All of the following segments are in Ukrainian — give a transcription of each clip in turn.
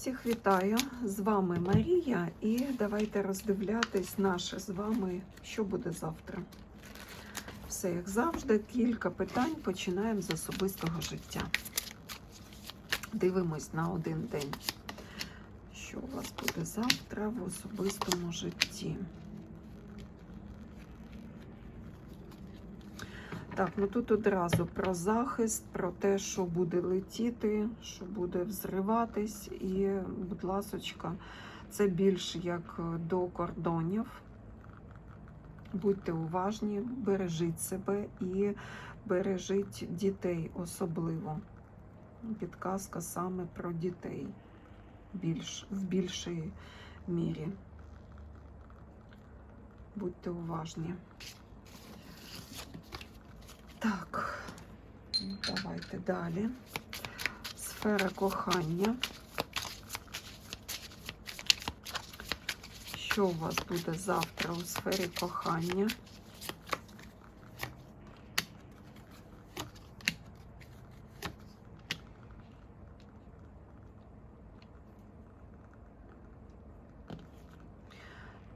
Всіх вітаю! З вами Марія, і давайте роздивлятись наше з вами, що буде завтра. Все як завжди, кілька питань починаємо з особистого життя. Дивимось на один день, що у вас буде завтра в особистому житті. Так, ну тут одразу про захист, про те, що буде летіти, що буде взриватись, і, будь ласочка, це більш як до кордонів. Будьте уважні, бережіть себе і бережіть дітей особливо. Підказка саме про дітей більш, в більшій мірі. Будьте уважні. Так, давайте далі. Сфера кохання. Що у вас буде завтра у сфері кохання?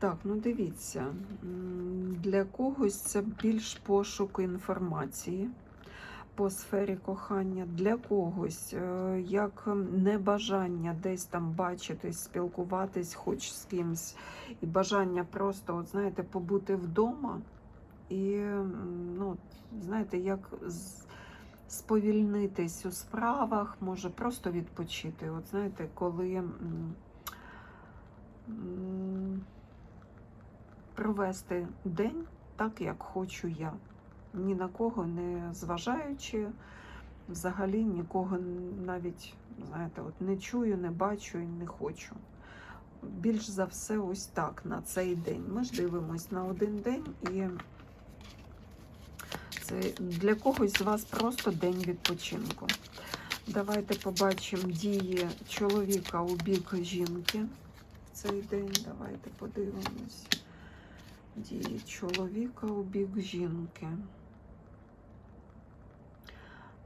Так, ну дивіться, для когось це більш пошук інформації по сфері кохання, для когось е, як небажання десь там бачитись, спілкуватись хоч з кимсь, і бажання просто, от знаєте, побути вдома і, ну, знаєте, як сповільнитись у справах, може просто відпочити. От знаєте, коли. Провести день так, як хочу я, ні на кого не зважаючи, взагалі нікого навіть, знаєте, от не чую, не бачу і не хочу. Більш за все, ось так на цей день. Ми ж дивимось на один день, і це для когось з вас просто день відпочинку. Давайте побачимо дії чоловіка у бік жінки в цей день. Давайте подивимось дії чоловіка у бік жінки.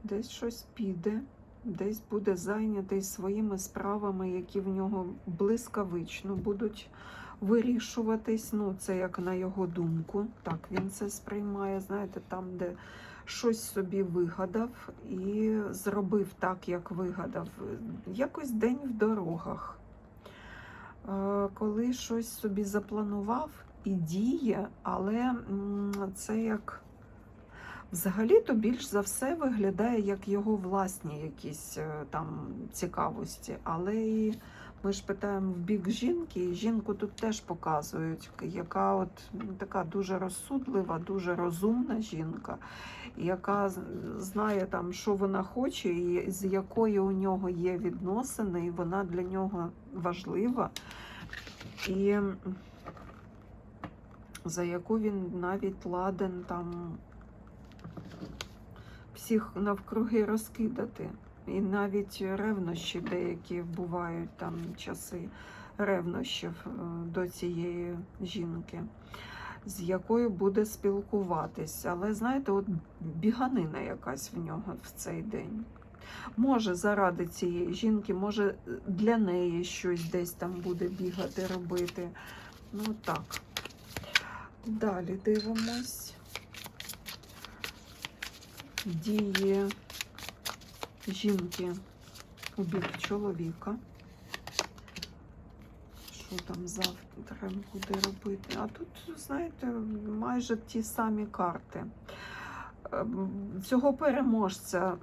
Десь щось піде, десь буде зайнятий своїми справами, які в нього блискавично будуть вирішуватись. Ну, це як на його думку. Так, він це сприймає, знаєте, там, де щось собі вигадав і зробив так, як вигадав. Якось день в дорогах. Е, Коли щось собі запланував, і діє, але це як взагалі-то більш за все виглядає як його власні якісь е, там цікавості. Але і ми ж питаємо в бік жінки, і жінку тут теж показують, яка от ну, така дуже розсудлива, дуже розумна жінка, яка знає там, що вона хоче, і з якою у нього є відносини, і вона для нього важлива. І за яку він навіть ладен там всіх навкруги розкидати. І навіть ревнощі деякі бувають там часи ревнощів е, до цієї жінки, з якою буде спілкуватись. Але знаєте, от біганина якась в нього в цей день. Може, заради цієї жінки, може для неї щось десь там буде бігати, робити. Ну так. Далі дивимось. Дії жінки у бік чоловіка. Що там завтра буде робити? А тут, знаєте, майже ті самі карти. Ем, Цього переможця,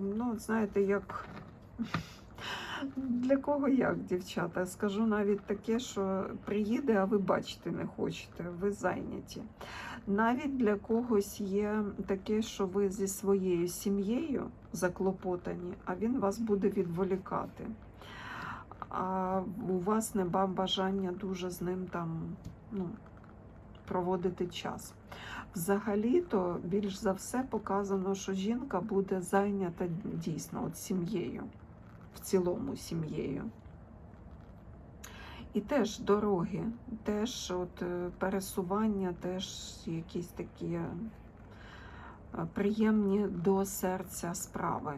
ну, знаєте, як для кого як, дівчата? Скажу навіть таке, що приїде, а ви бачити не хочете, ви зайняті. Навіть для когось є таке, що ви зі своєю сім'єю заклопотані, а він вас буде відволікати. А у вас нема бажання дуже з ним там ну, проводити час. Взагалі-то більш за все показано, що жінка буде зайнята дійсно от сім'єю, в цілому сім'єю. І теж дороги, теж от е, пересування, теж якісь такі е, приємні до серця справи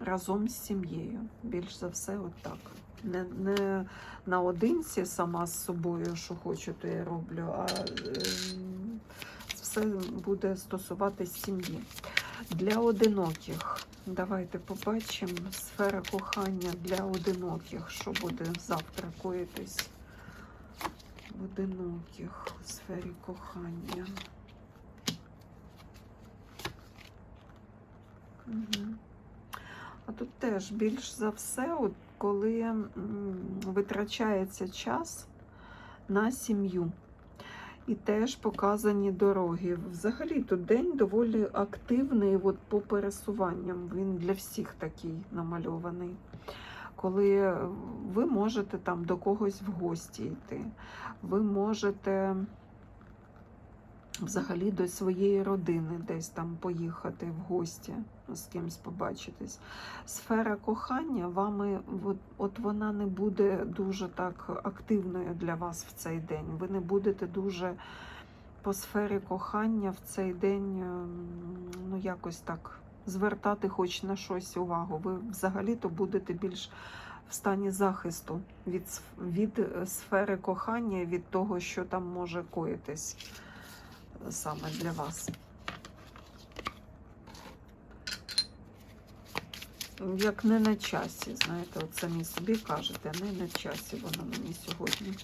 разом з сім'єю. Більш за все, от так. Не, не наодинці сама з собою, що хочу, то я роблю, а ем, все буде стосуватись сім'ї. Для одиноких. Давайте побачимо сфера кохання для одиноких, що буде завтра коїтись в одиноких у сфері кохання. Угу. А тут теж більш за все, от коли витрачається час на сім'ю. І теж показані дороги. Взагалі тут день доволі активний от по пересуванням. Він для всіх такий намальований. Коли ви можете там до когось в гості йти, ви можете взагалі до своєї родини десь там поїхати в гості, з кимось побачитись. Сфера кохання вами, от, от вона не буде дуже так активною для вас в цей день. Ви не будете дуже по сфері кохання в цей день ем, ну, якось так звертати хоч на щось увагу. Ви взагалі-то будете більш в стані захисту від, від сфери кохання, від того, що там може коїтись саме для вас. Як не на часі, знаєте, от самі собі кажете, не на часі воно мені сьогодні.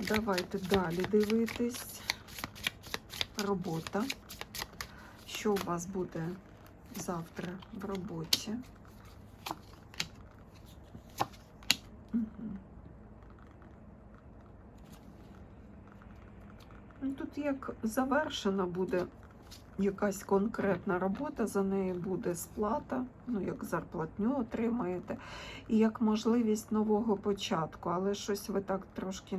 Давайте далі дивитись. Робота. Що у вас буде завтра в роботі? Мгм. Як завершена буде якась конкретна робота, за неї буде сплата, ну як зарплатню отримаєте, і як можливість нового початку. Але щось ви так трошки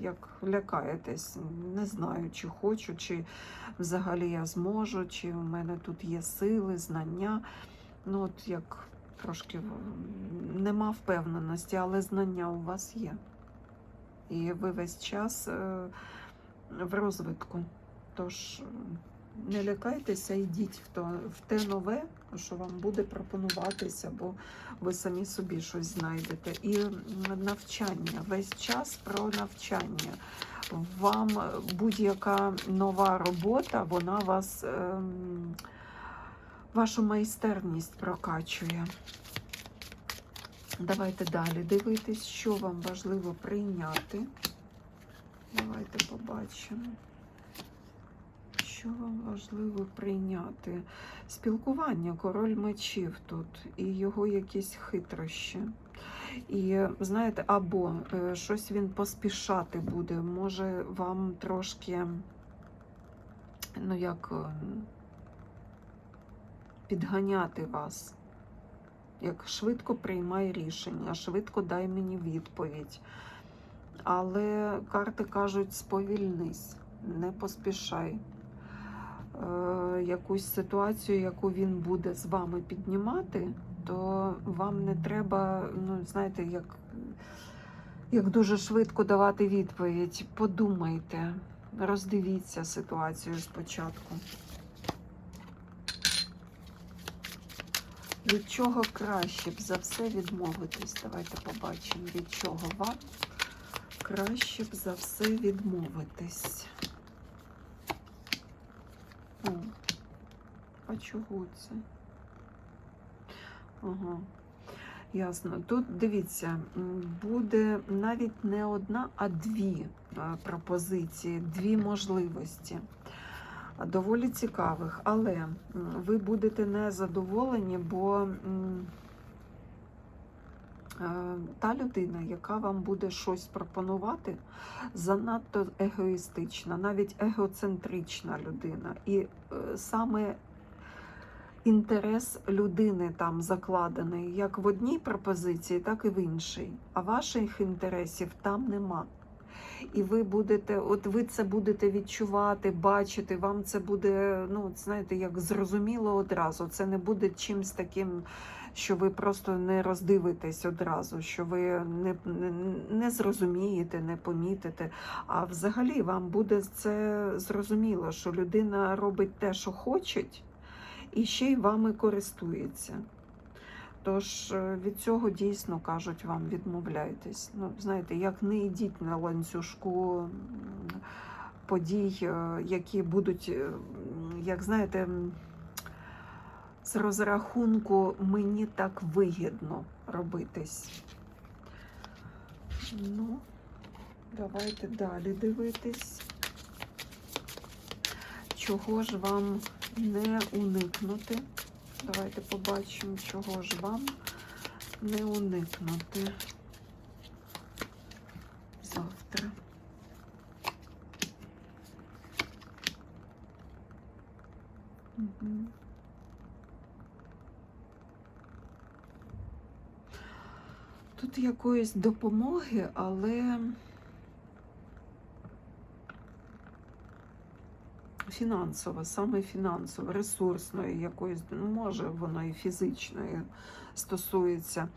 як лякаєтесь. Не знаю, чи хочу, чи взагалі я зможу, чи в мене тут є сили, знання. Ну, от як трошки нема впевненості, але знання у вас є. І ви весь час е, в розвитку. Тож не лякайтеся, йдіть в, то, в те нове, що вам буде пропонуватися, бо ви самі собі щось знайдете. І навчання, весь час про навчання. Вам будь-яка нова робота, вона вас, ем, вашу майстерність прокачує. Давайте далі дивитись, що вам важливо прийняти. Давайте побачимо. Що вам важливо прийняти? Спілкування, король мечів тут, і його якісь хитрощі. І знаєте, або е, щось він поспішати буде, може вам трошки, ну як е, підганяти вас. Як швидко приймай рішення, швидко дай мені відповідь. Але карти кажуть, сповільнись, не поспішай. Е, якусь ситуацію, яку він буде з вами піднімати, то вам не треба, ну, знаєте, як, як дуже швидко давати відповідь. Подумайте, роздивіться ситуацію спочатку. Від чого краще б за все відмовитись? Давайте побачимо, від чого вам краще б за все відмовитись. О, а чого це? Ага, ясно. Тут дивіться, буде навіть не одна, а дві пропозиції, дві можливості. Доволі цікавих, але ви будете незадоволені, бо та людина, яка вам буде щось пропонувати, занадто егоїстична, навіть егоцентрична людина. І е, саме інтерес людини там закладений як в одній пропозиції, так і в іншій. А ваших інтересів там нема. І ви будете, от ви це будете відчувати, бачити, вам це буде, ну, знаєте, як зрозуміло одразу. Це не буде чимось таким, що ви просто не роздивитесь одразу, що ви не, не, не зрозумієте, не помітите. А взагалі вам буде це зрозуміло, що людина робить те, що хоче, і ще й вами користується. Тож е, від цього дійсно кажуть вам відмовляйтесь. Ну, знаєте, як не йдіть на ланцюжку подій, е, які будуть, е, як знаєте, з розрахунку мені так вигідно робитись. Ну, давайте далі дивитись. Чого ж вам не уникнути? Давайте побачимо, чого ж вам не уникнути завтра. Мгм. Тут якоїсь допомоги, але фінансово, саме фінансово, ресурсної якоїсь, ну, може, воно і фізичної стосується.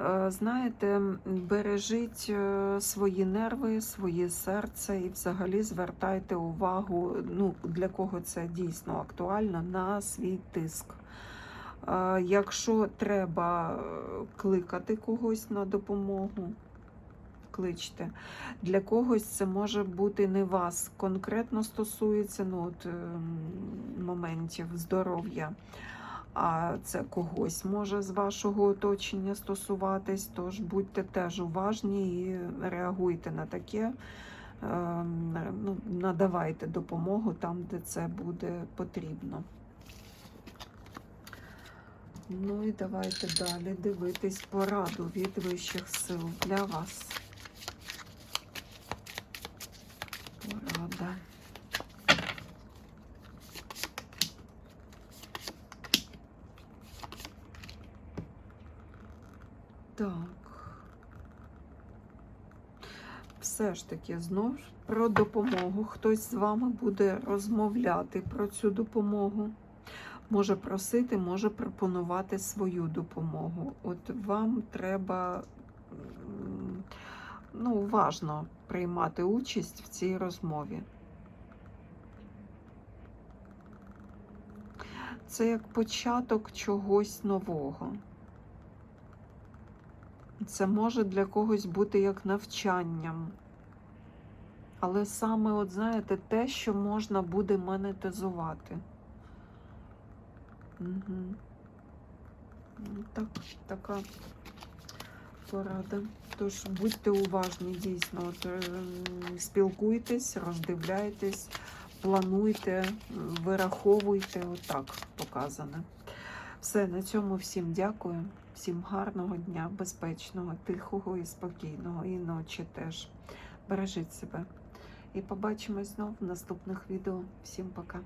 Е, Знаєте, бережіть е, свої нерви, своє серце і взагалі звертайте увагу, ну, для кого це дійсно актуально, на свій тиск. Е, Якщо треба кликати когось на допомогу, кличте. Для когось це може бути не вас конкретно стосується ну, от, ем, моментів здоров'я, а це когось може з вашого оточення стосуватись. Тож будьте теж уважні і реагуйте на таке. ем, Ну, надавайте допомогу там, де це буде потрібно. Ну і давайте далі дивитись пораду від вищих сил для вас. Порада. Так. Все ж таки, знов про допомогу. Хтось з вами буде розмовляти про цю допомогу. Може просити, може пропонувати свою допомогу. От вам треба ну, уважно приймати участь в цій розмові. Це як початок чогось нового. Це може для когось бути як навчанням. Але саме, от знаєте, те, що можна буде монетизувати. Угу. Так, така порада. Тож будьте уважні, дійсно. От, е, спілкуйтесь, роздивляйтесь, плануйте, вираховуйте, отак показане. Все, на цьому всім дякую. Всім гарного дня, безпечного, тихого і спокійного, і ночі теж. Бережіть себе. І побачимось знов в наступних відео. Всім пока.